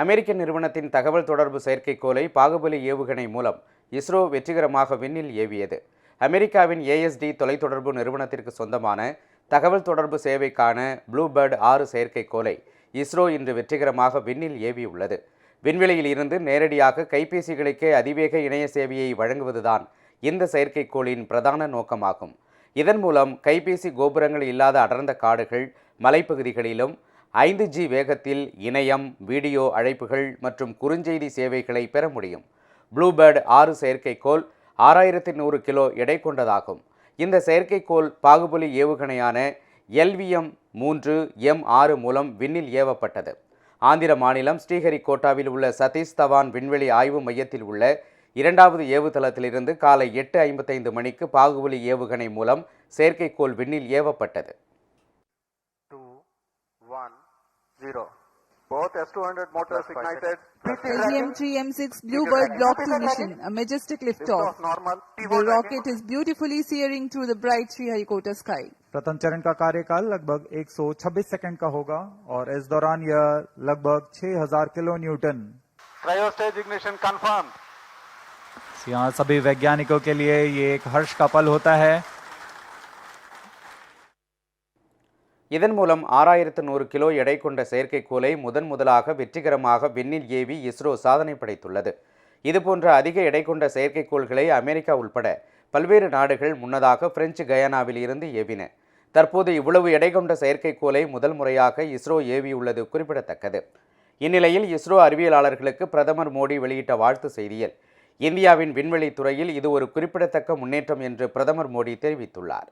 அமெரிக்க நிறுவனத்தின் தகவல் தொடர்பு செயற்கைக்கோளை பாகுபலி ஏவுகணை மூலம் இஸ்ரோ வெற்றிகரமாக விண்ணில் ஏவியது. அமெரிக்காவின் ஏஎஸ்டி தொலைத்தொடர்பு நிறுவனத்திற்கு சொந்தமான தகவல் தொடர்பு சேவைக்கான ப்ளூபேர்ட் ஆறு செயற்கைக்கோளை இஸ்ரோ இன்று வெற்றிகரமாக விண்ணில் ஏவியுள்ளது. விண்வெளியில் இருந்து நேரடியாக கைபேசிகளுக்கே அதிவேக இணைய சேவையை வழங்குவதுதான் இந்த செயற்கைக்கோளின் பிரதான நோக்கமாகும். இதன் மூலம் கைபேசி கோபுரங்கள் இல்லாத அடர்ந்த காடுகள் மலைப்பகுதிகளிலும் ஐந்து ஜி வேகத்தில் இணையம் வீடியோ அழைப்புகள் மற்றும் குறுஞ்செய்தி சேவைகளை பெற முடியும். ப்ளூபேர்ட் ஆறு செயற்கைக்கோள் ஆறாயிரத்தி நூறு கிலோ எடை கொண்டதாகும். இந்த செயற்கைக்கோள் பாகுபலி ஏவுகணையான எல்விஎம் மூன்று எம் ஆறு மூலம் விண்ணில் ஏவப்பட்டது. ஆந்திர மாநிலம் ஸ்ரீஹரிகோட்டாவில் உள்ள சதீஷ் தவான் விண்வெளி ஆய்வு மையத்தில் உள்ள இரண்டாவது ஏவுதளத்திலிருந்து காலை எட்டு ஐம்பத்தைந்து மணிக்கு பாகுபலி ஏவுகணை மூலம் செயற்கைக்கோள் விண்ணில் ஏவப்பட்டது. Zero. Both S200 motors ignited. LGM-3 M6 Bluebird Block 2 mission, a majestic liftoff. The rocket is beautifully searing through the bright Sriharikota sky. प्रथम चरण का कार्यकाल लगभग 126 सेकंड का होगा और इस दौरान यह लगभग 6000 kilo newton Cryostage ignition confirmed. यहाँ सभी वैज्ञानिकों के लिए ये एक हर्ष का पल होता है இதன் மூலம் ஆறாயிரத்து நூறு கிலோ எடை கொண்ட செயற்கைக்கோளை முதன் முதலாக வெற்றிகரமாக விண்ணில் ஏவி இஸ்ரோ சாதனை படைத்துள்ளது. இதுபோன்ற அதிக எடை கொண்ட செயற்கைக்கோள்களை அமெரிக்கா உள்பட பல்வேறு நாடுகள் முன்னதாக பிரெஞ்சு கயானாவில் இருந்து ஏவின. தற்போது இவ்வளவு எடை கொண்ட செயற்கைக்கோளை முதல் முறையாக இஸ்ரோ ஏவியுள்ளது குறிப்பிடத்தக்கது. இந்நிலையில் இஸ்ரோ அறிவியலாளர்களுக்கு பிரதமர் மோடி வெளியிட்ட வாழ்த்து செய்தியில் இந்தியாவின் விண்வெளி துறையில் இது ஒரு குறிப்பிடத்தக்க முன்னேற்றம் என்று பிரதமர் மோடி தெரிவித்துள்ளார்.